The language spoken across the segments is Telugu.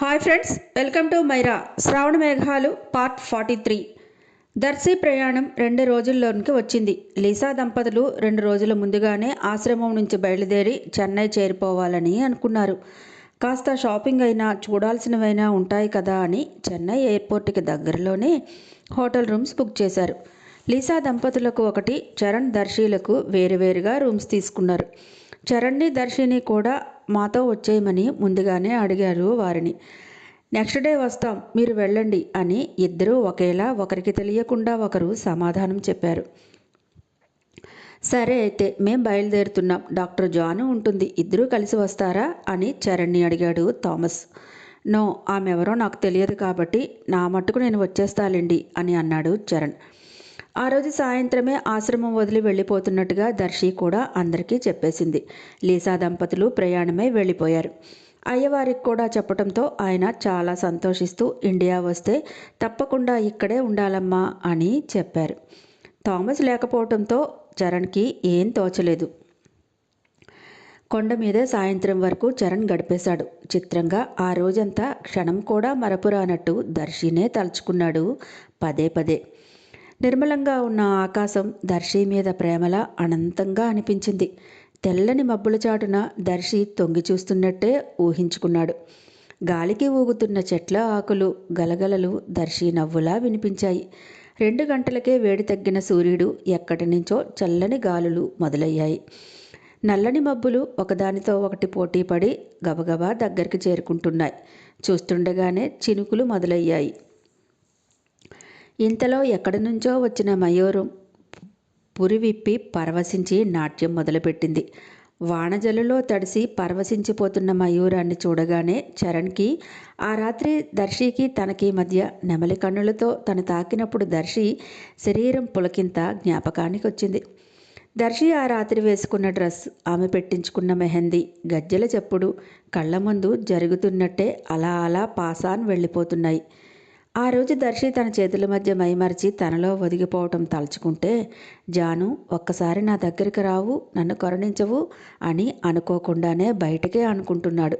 Hi friends welcome to Myra Shravana Meghalu part forty three Darsi ప్రయాణం రెండు రోజుల్లోనికి వచ్చింది. లీసా దంపతులు రెండు రోజుల ముందుగానే ఆశ్రమం నుంచి బయలుదేరి చెన్నై చేరిపోవాలని అనుకున్నారు. కాస్త షాపింగ్ అయినా చూడాల్సినవైనా ఉంటాయి కదా అని చెన్నై ఎయిర్పోర్ట్కి దగ్గరలోనే హోటల్ రూమ్స్ బుక్ చేశారు. లీసా దంపతులకు ఒకటి చరణ్ దర్శీలకు వేరువేరుగా రూమ్స్ తీసుకున్నారు. చరణ్ని దర్శిని కూడా మాతో వచ్చేయమని ముందుగానే అడిగారు వారిని. నెక్స్ట్ డే వస్తాం మీరు వెళ్ళండి అని ఇద్దరూ ఒకేలా ఒకరికి తెలియకుండా ఒకరు సమాధానం చెప్పారు. సరే అయితే మేం బయలుదేరుతున్నాం. డాక్టర్ జాను ఉంటుంది. ఇద్దరూ కలిసి వస్తారా అని చరణ్ని అడిగాడు థామస్. నో ఆమె ఎవరో నాకు తెలియదు కాబట్టి నా మట్టుకు నేను వచ్చేస్తాలేండి అని అన్నాడు చరణ్. ఆ రోజు సాయంత్రమే ఆశ్రమం వదిలి వెళ్ళిపోతున్నట్టుగా దర్శి కూడా అందరికీ చెప్పేసింది. లీసా దంపతులు ప్రయాణమై వెళ్ళిపోయారు. అయ్యవారికి కూడా చెప్పడంతో ఆయన చాలా సంతోషిస్తూ ఇండియా వస్తే తప్పకుండా ఇక్కడే ఉండాలమ్మా అని చెప్పారు. థామస్ లేకపోవడంతో చరణ్కి ఏం తోచలేదు. కొండ మీదే సాయంత్రం వరకు చరణ్ గడిపేశాడు. చిత్రంగా ఆ రోజంతా క్షణం కూడా మరపురానట్టు దర్శినే తలుచుకున్నాడు పదే పదే. నిర్మలంగా ఉన్న ఆకాశం దర్శి మీద ప్రేమలా అనంతంగా అనిపించింది. తెల్లని మబ్బుల చాటున దర్శి తొంగి చూస్తున్నట్టే ఊహించుకున్నాడు. గాలికి ఊగుతున్న చెట్ల ఆకులు గలగలలు దర్శి నవ్వులా వినిపించాయి. రెండు గంటలకే వేడి తగ్గిన సూర్యుడు ఎక్కడి నుంచో చల్లని గాలులు మొదలయ్యాయి. నల్లని మబ్బులు ఒకదానితో ఒకటి పోటీ పడి గబగబా దగ్గరికి చేరుకుంటున్నాయి. చూస్తుండగానే చినుకులు మొదలయ్యాయి. ఇంతలో ఎక్కడి నుంచో వచ్చిన మయూరం పురివిప్పి పరవశించి నాట్యం మొదలుపెట్టింది. వానజలులో తడిసి పరవశించిపోతున్న మయూరాన్ని చూడగానే చరణ్కి ఆ రాత్రి దర్శికి తనకి మధ్య నెమలి కన్నులతో తను తాకినప్పుడు దర్శి శరీరం పులకింత జ్ఞాపకానికి వచ్చింది దర్శి ఆ రాత్రి వేసుకున్న డ్రెస్ ఆమె పెట్టించుకున్న మెహందీ గజ్జెల చెప్పుడు కళ్ళ ముందు జరుగుతున్నట్టే అలా అలా పాసాన్ వెళ్ళిపోతున్నాయి. ఆ రోజు దర్శి తన చేతుల మధ్య మైమరిచి తనలో ఒదిగిపోవటం తలుచుకుంటే జాను ఒక్కసారి నా దగ్గరికి రావు నన్ను కరుణించవు అని అనుకోకుండానే బయటకే అనుకుంటున్నాడు.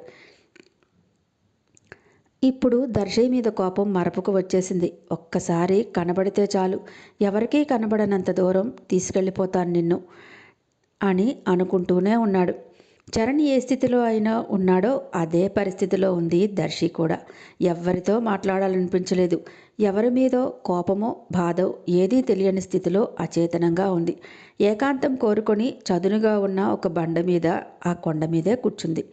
ఇప్పుడు దర్శి మీద కోపం మరపుకు వచ్చేసింది. ఒక్కసారి కనబడితే చాలు ఎవరికీ కనబడనంత దూరం తీసుకెళ్ళిపోతాను నిన్ను అని అనుకుంటూనే ఉన్నాడు. చరణ్ ఏ స్థితిలో అయినా ఉన్నాడో అదే పరిస్థితిలో ఉంది దర్శి కూడా. ఎవరితో మాట్లాడాలనిపించలేదు. ఎవరి మీదో కోపమో బాధో ఏదీ తెలియని స్థితిలో అచేతనంగా ఉంది. ఏకాంతం కోరుకొని చదునుగా ఉన్న ఒక బండ మీద ఆ కొండ మీదే కూర్చుంది.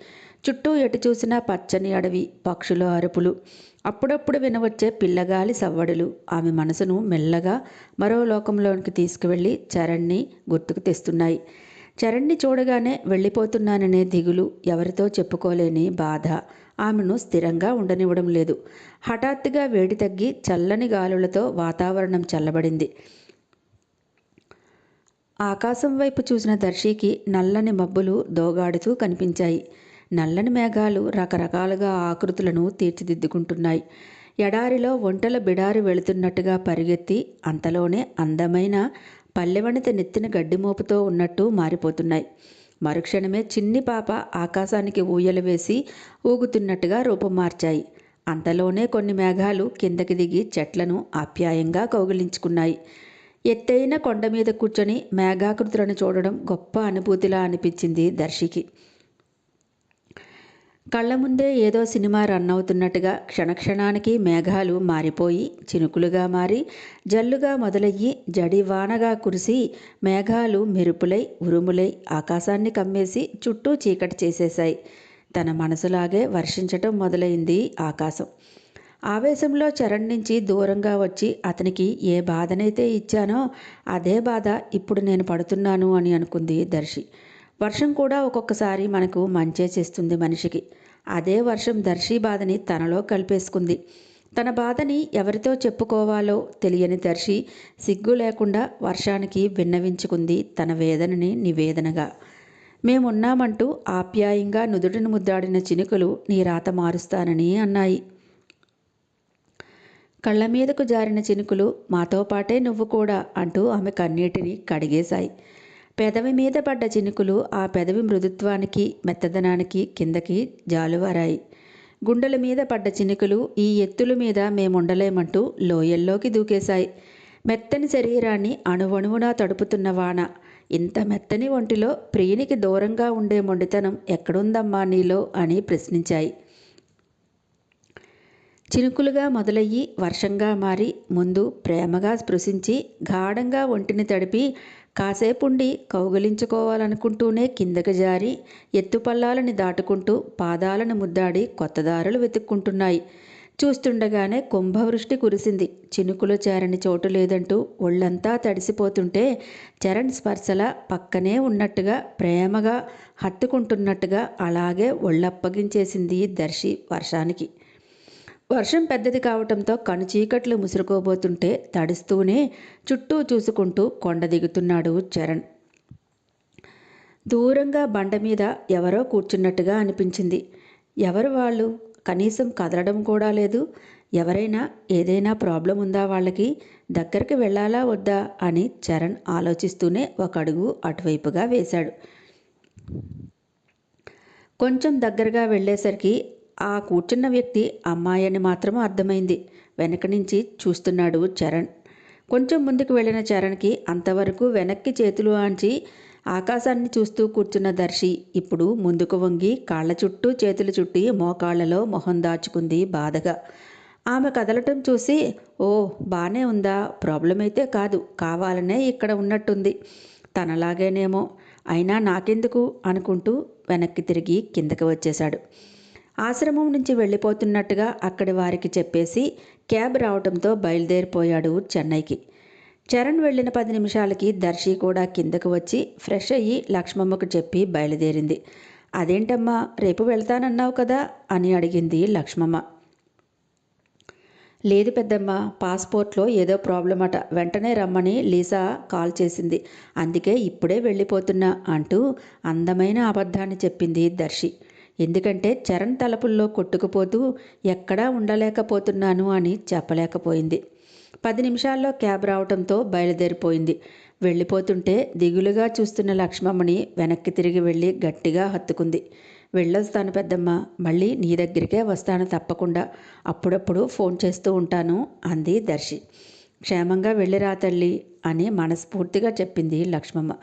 చుట్టూ ఎటు చూసినా పచ్చని అడవి పక్షుల అరుపులు. అప్పుడప్పుడు వినవచ్చే పిల్లగాలి సవ్వడులు. ఆమె మనసును మెల్లగా మరో లోకంలోనికి తీసుకువెళ్ళి చరణ్ని గుర్తుకు తెస్తున్నాయి. చరణ్ని చూడగానే వెళ్ళిపోతున్నాననే దిగులు ఎవరితో చెప్పుకోలేని బాధ. ఆమెను స్థిరంగా ఉండనివ్వడం లేదు. హఠాత్తుగా వేడి తగ్గి చల్లని గాలులతో వాతావరణం చల్లబడింది. ఆకాశం వైపు చూసిన దర్శికి నల్లని మబ్బులు దోగాడుతూ కనిపించాయి. నల్లని మేఘాలు రకరకాలుగా ఆకృతులను తీర్చిదిద్దుకుంటున్నాయి. ఎడారిలో ఒంటల బిడారి వెళుతున్నట్టుగా పరిగెత్తి అంతలోనే అందమైన పల్లెవణిత నెత్తిన గడ్డిమోపుతో ఉన్నట్టు మారిపోతున్నాయి. మరుక్షణమే చిన్ని పాప ఆకాశానికి ఊయలు వేసి ఊగుతున్నట్టుగా రూపం మార్చాయి. అంతలోనే కొన్ని మేఘాలు కిందకి దిగి చెట్లను ఆప్యాయంగా కౌగిలించుకున్నాయి. ఎత్తైన కొండ మీద కూర్చొని మేఘాకృతులను చూడడం గొప్ప అనుభూతిలా అనిపించింది దర్శికి. కళ్ళ ముందే ఏదో సినిమా రన్ అవుతున్నట్టుగా క్షణక్షణానికి మేఘాలు మారిపోయి చినుకులుగా మారి జల్లుగా మొదలయ్యి జడివానగా కురిసి మేఘాలు మెరుపులై ఉరుములై ఆకాశాన్ని కమ్మేసి చుట్టూ చీకటి చేసేశాయి. తన మనసులాగే వర్షించటం మొదలైంది ఆకాశం. ఆవేశంలో చరణ్ నుంచి దూరంగా వచ్చి అతనికి ఏ బాధనైతే ఇచ్చానో అదే బాధ ఇప్పుడు నేను పడుతున్నాను అని అనుకుంది దర్శి. వర్షం కూడా ఒక్కొక్కసారి మనకు మంచే చేస్తుంది మనిషికి. అదే వర్షం దర్శి బాధని తనలో కలిపేసుకుంది. తన బాధని ఎవరితో చెప్పుకోవాలో తెలియని దర్శి సిగ్గు లేకుండా వర్షానికి విన్నవించుకుంది తన వేదనని నివేదనగా. మేమున్నామంటూ ఆప్యాయంగా నుదుటిని ముద్దాడిన చినుకులు నీ రాత మారుస్తానని అన్నాయి. కళ్ళ మీదకు జారిన చినుకులు మాతో పాటే నువ్వు కూడా అంటూ ఆమె కన్నీటిని కడిగేశాయి. పెదవి మీద పడ్డ చినుకులు ఆ పెదవి మృదుత్వానికి మెత్తదనానికి కిందకి జాలువారాయి. గుండెల మీద పడ్డ చినుకులు ఈ ఎత్తుల మీద మేముండలేమంటూ లోయల్లోకి దూకేశాయి. మెత్తని శరీరాన్ని అణువణువునా తడుపుతున్న వాన. ఇంత మెత్తని ఒంటిలో ప్రియునికి దూరంగా ఉండే మొండితనం ఎక్కడుందమ్మా నీలో అని ప్రశ్నించాయి. చినుకులుగా మొదలయ్యి వర్షంగా మారి ముందు ప్రేమగా స్పృశించి గాఢంగా ఒంటిని తడిపి కాసేపుండి కౌగిలించుకోవాలనుకుంటూనే కిందకి జారి ఎత్తుపల్లాలని దాటుకుంటూ పాదాలను ముద్దాడి కొత్త దారులు వెతుక్కుంటున్నాయి. చూస్తుండగానే కుంభవృష్టి కురిసింది. చినుకులు చేరని చోటు లేదంటూ ఒళ్ళంతా తడిసిపోతుంటే చరణ్ స్పర్శల పక్కనే ఉన్నట్టుగా ప్రేమగా హత్తుకుంటున్నట్టుగా అలాగే ఒళ్ళప్పగించేసింది దర్శి వర్షానికి. వర్షం పెద్దది కావటంతో కనుచీకట్లు ముసురుకోబోతుంటే తడుస్తూనే చుట్టూ చూసుకుంటూ కొండ దిగుతున్నాడు చరణ్. దూరంగా బండ మీద ఎవరో కూర్చున్నట్టుగా అనిపించింది. ఎవరు వాళ్ళు? కనీసం కదలడం కూడా లేదు. ఎవరైనా ఏదైనా ప్రాబ్లం ఉందా వాళ్ళకి? దగ్గరికి వెళ్ళాలా వద్దా? అని చరణ్ ఆలోచిస్తూనే ఒక అడుగు అటువైపుగా వేశాడు. కొంచెం దగ్గరగా వెళ్ళేసరికి ఆ కూర్చున్న వ్యక్తి అమ్మాయి అని మాత్రం అర్థమైంది. వెనక నుంచి చూస్తున్నాడు చరణ్. కొంచెం ముందుకు వెళ్ళిన చరణ్కి అంతవరకు వెనక్కి చేతులు ఆంచి ఆకాశాన్ని చూస్తూ కూర్చున్న దర్శి ఇప్పుడు ముందుకు వంగి కాళ్ళ చుట్టూ చేతులు చుట్టి మోకాళ్ళలో మొహం దాచుకుంది బాధగా. ఆమె కదలటం చూసి ఓ బానే ఉందా? ప్రాబ్లం అయితే కాదు. కావాలనే ఇక్కడ ఉన్నట్టుంది. తనలాగేనేమో. అయినా నాకెందుకు? అనుకుంటూ వెనక్కి తిరిగి కిందకి వచ్చేశాడు. ఆశ్రమం నుంచి వెళ్ళిపోతున్నట్టుగా అక్కడి వారికి చెప్పేసి క్యాబ్ రావడంతో బయలుదేరిపోయాడు చెన్నైకి. చరణ్ వెళ్ళిన పది నిమిషాలకి దర్శి కూడా కిందకు వచ్చి ఫ్రెష్ అయ్యి లక్ష్మమ్మకు చెప్పి బయలుదేరింది. అదేంటమ్మా రేపు వెళ్తానన్నావు కదా? అని అడిగింది లక్ష్మమ్మ. లేదు పెద్దమ్మ పాస్పోర్ట్లో ఏదో ప్రాబ్లం అట. వెంటనే రమ్మని లీసా కాల్ చేసింది. అందుకే ఇప్పుడే వెళ్ళిపోతున్నా అంటూ అందమైన అబద్ధాన్ని చెప్పింది దర్శి. ఎందుకంటే చరణ్ తలపుల్లో కొట్టుకుపోతూ ఎక్కడా ఉండలేకపోతున్నాను అని చెప్పలేకపోయింది. పది నిమిషాల్లో క్యాబ్ రావడంతో బయలుదేరిపోయింది. వెళ్ళిపోతుంటే దిగులుగా చూస్తున్న లక్ష్మమ్మని వెనక్కి తిరిగి వెళ్ళి గట్టిగా హత్తుకుంది. వెళ్ళొస్తాను పెద్దమ్మ మళ్ళీ నీ దగ్గరికే వస్తాను తప్పకుండా. అప్పుడప్పుడు ఫోన్ చేస్తూ ఉంటాను అంది దర్శి. క్షేమంగా వెళ్ళిరా తల్లి అని మనస్ఫూర్తిగా చెప్పింది లక్ష్మమ్మ.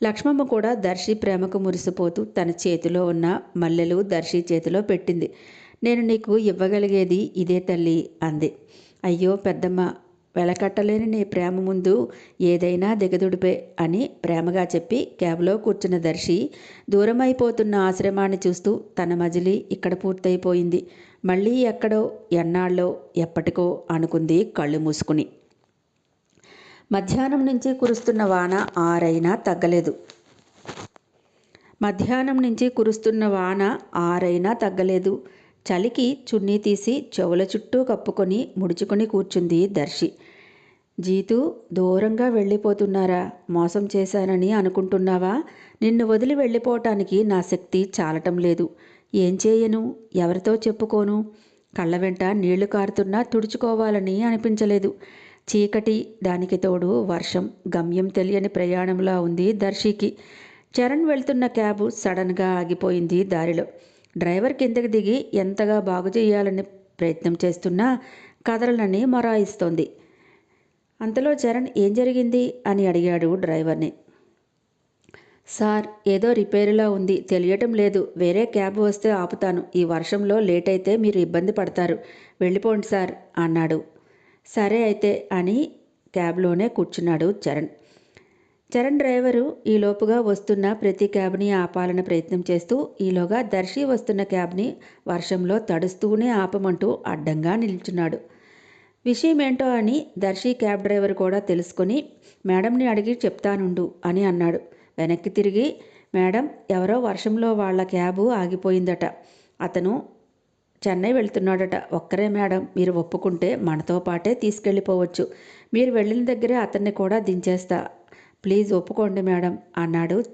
లక్ష్మమ్మ కూడా దర్శి ప్రేమకు మురిసిపోతూ తన చేతిలో ఉన్న మల్లెలు దర్శి చేతిలో పెట్టింది. నేను నీకు ఇవ్వగలిగేది ఇదే తల్లి అంది. అయ్యో పెద్దమ్మ వెలకట్టలేని నీ ప్రేమ ముందు ఏదైనా దిగదుడిపే అని ప్రేమగా చెప్పి క్యాబ్లో కూర్చున్న దర్శి దూరమైపోతున్న ఆశ్రమాన్ని చూస్తూ తన మజిలి ఇక్కడ పూర్తయిపోయింది. మళ్ళీ ఎక్కడో ఎన్నాళ్ళో ఎప్పటికో అనుకుంది కళ్ళు మూసుకుని. మధ్యాహ్నం నుంచి కురుస్తున్న వాన ఆరైనా తగ్గలేదు. మధ్యాహ్నం నుంచి కురుస్తున్న వాన ఆరైనా తగ్గలేదు. చలికి చున్నీ తీసి చెవుల చుట్టూ కప్పుకొని ముడుచుకొని కూర్చుంది దర్శి. జీతు దూరంగా వెళ్ళిపోతున్నారా? మోసం చేశానని అనుకుంటున్నావా? నిన్ను వదిలి వెళ్ళిపోవటానికి నా శక్తి చాలటం లేదు. ఏం చేయను? ఎవరితో చెప్పుకోను? కళ్ళ వెంట నీళ్ళు కారుతున్నా తుడుచుకోవాలని అనిపించలేదు. చీకటి దానికి తోడు వర్షం గమ్యం తెలియని ప్రయాణంలా ఉంది దర్శికి. చరణ్ వెళ్తున్న క్యాబు సడన్గా ఆగిపోయింది దారిలో. డ్రైవర్ కిందకి దిగి ఎంతగా బాగు చేయాలని ప్రయత్నం చేస్తున్నా కదలనని మొరాయిస్తోంది. అంతలో చరణ్ ఏం జరిగింది అని అడిగాడు డ్రైవర్ని. సార్ ఏదో రిపేరులా ఉంది తెలియటం లేదు. వేరే క్యాబ్ వస్తే ఆపుతాను. ఈ వర్షంలో లేట్ అయితే మీరు ఇబ్బంది పడతారు. వెళ్ళిపోండి సార్ అన్నాడు. సరే అయితే అని క్యాబ్లోనే కూర్చున్నాడు చరణ్. చరణ్ డ్రైవరు ఈలోపుగా వస్తున్న ప్రతి క్యాబ్ని ఆపాలని ప్రయత్నం చేస్తూ ఈలోగా దర్శి వస్తున్న క్యాబ్ని వర్షంలో తడుస్తూనే ఆపమంటూ అడ్డంగా నిల్చున్నాడు. విషయం ఏంటో అని దర్శి క్యాబ్ డ్రైవర్ కూడా తెలుసుకొని మేడంని అడిగి చెప్తానుండు అని అన్నాడు. వెనక్కి తిరిగి మేడం ఎవరో వర్షంలో వాళ్ళ క్యాబు ఆగిపోయిందట. అతను చెన్నై వెళ్తున్నాడట. ఒక్కరే మేడం. మీరు ఒప్పుకుంటే మనతో పాటే తీసుకెళ్ళిపోవచ్చు. మీరు వెళ్ళిన దగ్గరే అతన్ని కూడా దించేస్తా. ప్లీజ్ ఒప్పుకోండి మేడం అన్నాడు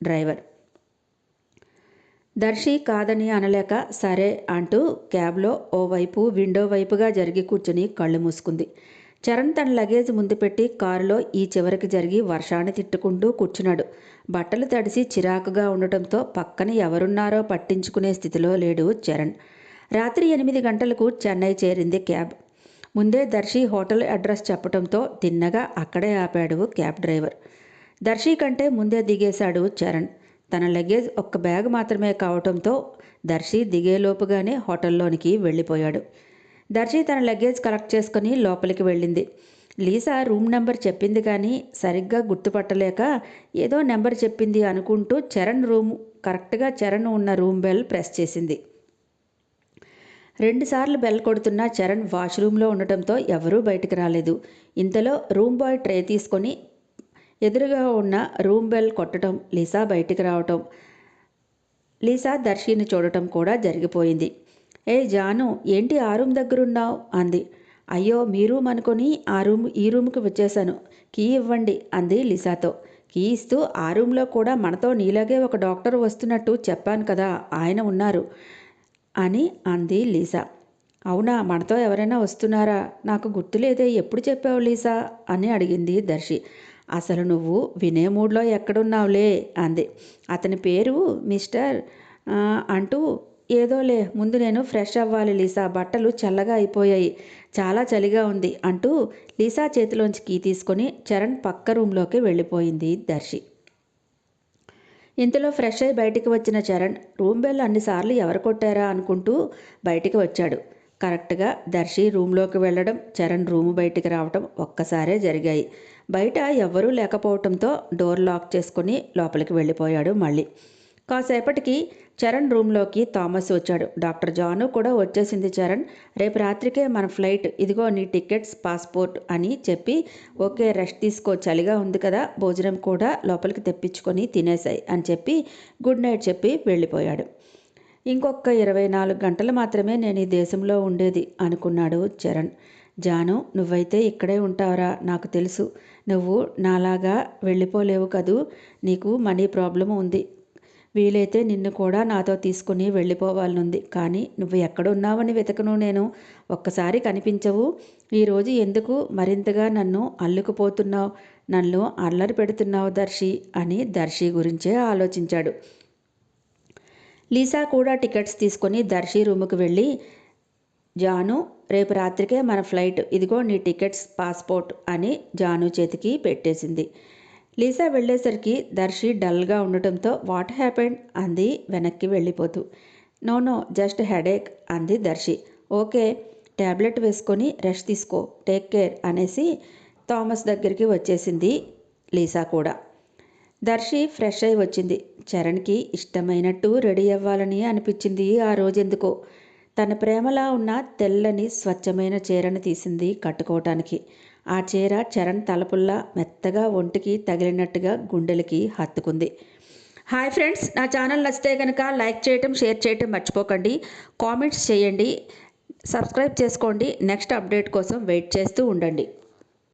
డ్రైవర్. దర్శి కాదని అనలేక సరే అంటూ క్యాబ్లో ఓవైపు విండో వైపుగా జరిగి కూర్చుని కళ్ళు మూసుకుంది. చరణ్ తన లగేజ్ ముందు పెట్టి కారులో ఈ చివరికి జరిగి వర్షాన్ని తిట్టుకుంటూ కూర్చున్నాడు. బట్టలు తడిసి చిరాకుగా ఉండటంతో పక్కన ఎవరున్నారో పట్టించుకునే స్థితిలో లేడు చరణ్. రాత్రి ఎనిమిది గంటలకు చెన్నై చేరింది క్యాబ్. ముందే దర్శి హోటల్ అడ్రస్ చెప్పడంతో తిన్నగా అక్కడే ఆపాడు క్యాబ్ డ్రైవర్. దర్శి కంటే ముందే దిగేశాడు చరణ్. తన లగేజ్ ఒక్క బ్యాగ్ మాత్రమే కావటంతో దర్శి దిగేలోపుగానే హోటల్లోనికి వెళ్ళిపోయాడు. దర్శి తన లగేజ్ కలెక్ట్ చేసుకుని లోపలికి వెళ్ళింది. లీసా రూమ్ నెంబర్ చెప్పింది కానీ సరిగ్గా గుర్తుపట్టలేక ఏదో నెంబర్ చెప్పింది అనుకుంటూ చరణ్ రూమ్ కరెక్ట్గా చరణ్ ఉన్న రూమ్ బెల్ ప్రెస్ చేసింది. రెండుసార్లు బెల్ కొడుతున్న చరణ్ వాష్రూమ్లో ఉండటంతో ఎవరూ బయటకు రాలేదు. ఇంతలో రూమ్ బాయ్ ట్రే తీసుకొని ఎదురుగా ఉన్న రూమ్ బెల్ కొట్టడం లీసా బయటికి రావటం లీసా దర్శిని చూడటం కూడా జరిగిపోయింది. ఏ జాను ఏంటి ఆ రూమ్ దగ్గరున్నావు? అంది. అయ్యో మీ రూమ్ అనుకొని ఆ రూమ్ ఈ రూమ్కి వచ్చేసాను. కీ ఇవ్వండి అంది లిసాతో. కీ ఇస్తూ ఆ రూమ్లో కూడా మనతో నీలాగే ఒక డాక్టర్ వస్తున్నట్టు చెప్పాను కదా ఆయన ఉన్నారు. అని అంది లీసా. అవునా మనతో ఎవరైనా వస్తున్నారా? నాకు గుర్తులేదే ఎప్పుడు చెప్పావు లీసా? అని అడిగింది దర్శి. అసలు నువ్వు వినే మూడ్లో ఎక్కడున్నావులే అంది. అతని పేరు మిస్టర్ అంటూ ఏదోలే ముందు నేను ఫ్రెష్ అవ్వాలి లీసా బట్టలు చల్లగా అయిపోయాయి చాలా చలిగా ఉంది అంటూ లీసా చేతిలోంచి కీ తీసుకొని చరణ్ పక్క రూమ్లోకి వెళ్ళిపోయింది దర్శి. ఇంతలో ఫ్రెష్ అయి బయటికి వచ్చిన చరణ్ రూమ్ బెల్ అన్నిసార్లు ఎవరు కొట్టారా? అనుకుంటూ బయటికి వచ్చాడు. కరెక్ట్గా దర్శి రూమ్లోకి వెళ్ళడం చరణ్ రూము బయటికి రావటం ఒక్కసారే జరిగాయి. బయట ఎవ్వరూ లేకపోవటంతో డోర్ లాక్ చేసుకుని లోపలికి వెళ్ళిపోయాడు మళ్ళీ. కాసేపటికి చరణ్ రూమ్లోకి థామస్ వచ్చాడు. డాక్టర్ జాను కూడా వచ్చేసింది చరణ్. రేపు రాత్రికే మన ఫ్లైట్ ఇదిగో నీ టికెట్స్ పాస్పోర్ట్ అని చెప్పి ఓకే రెస్ట్ తీసుకో చలిగా ఉంది కదా భోజనం కూడా లోపలికి తెప్పించుకొని తినేశాయి అని చెప్పి గుడ్ నైట్ చెప్పి వెళ్ళిపోయాడు. ఇంకొక ఇరవై నాలుగు గంటలు మాత్రమే నేను ఈ దేశంలో ఉండేది అనుకున్నాడు చరణ్. జాను నువ్వైతే ఇక్కడే ఉంటావరా నాకు తెలుసు. నువ్వు నాలాగా వెళ్ళిపోలేవు కదూ నీకు మనీ ప్రాబ్లం ఉంది. వీలైతే నిన్ను కూడా నాతో తీసుకుని వెళ్ళిపోవాలనుంది. కానీ నువ్వు ఎక్కడున్నావని వెతకను నేను. ఒక్కసారి కనిపించవు. ఈరోజు ఎందుకు మరింతగా నన్ను అల్లుకుపోతున్నావు? నన్ను అల్లరి పెడుతున్నావు దర్శి అని దర్శి గురించే ఆలోచించాడు. లీసా కూడా టికెట్స్ తీసుకొని దర్శి రూముకు వెళ్ళి జాను రేపు రాత్రికే మన ఫ్లైట్. ఇదిగో నీ టికెట్స్ పాస్పోర్ట్ అని జాను చేతికి పెట్టేసింది. లీసా వెళ్ళేసరికి దర్శి డల్గా ఉండటంతో వాట్ హ్యాపెండ్ అంది వెనక్కి వెళ్ళిపోతూ. నో నో జస్ట్ హెడేక్ అంది దర్శి. ఓకే ట్యాబ్లెట్ వేసుకొని రెస్ట్ తీసుకో టేక్ కేర్ అనేసి థామస్ దగ్గరికి వచ్చేసింది లీసా కూడా. దర్శి ఫ్రెష్ అయి వచ్చింది. చరణ్కి ఇష్టమైనట్టు రెడీ అవ్వాలని అనిపించింది ఆ రోజెందుకో. తన ప్రేమలా ఉన్న తెల్లని స్వచ్ఛమైన చీరను తీసింది కట్టుకోవటానికి. ఆ చీర చరణ్ తలపుల్లా మెత్తగా ఒంటికి తగిలినట్టుగా గుండెలకి హత్తుకుంది. హాయ్ ఫ్రెండ్స్ నా ఛానల్ నచ్చితే కనుక లైక్ చేయటం షేర్ చేయటం మర్చిపోకండి. కామెంట్స్ చేయండి. సబ్స్క్రైబ్ చేసుకోండి. నెక్స్ట్ అప్డేట్ కోసం వెయిట్ చేస్తూ ఉండండి.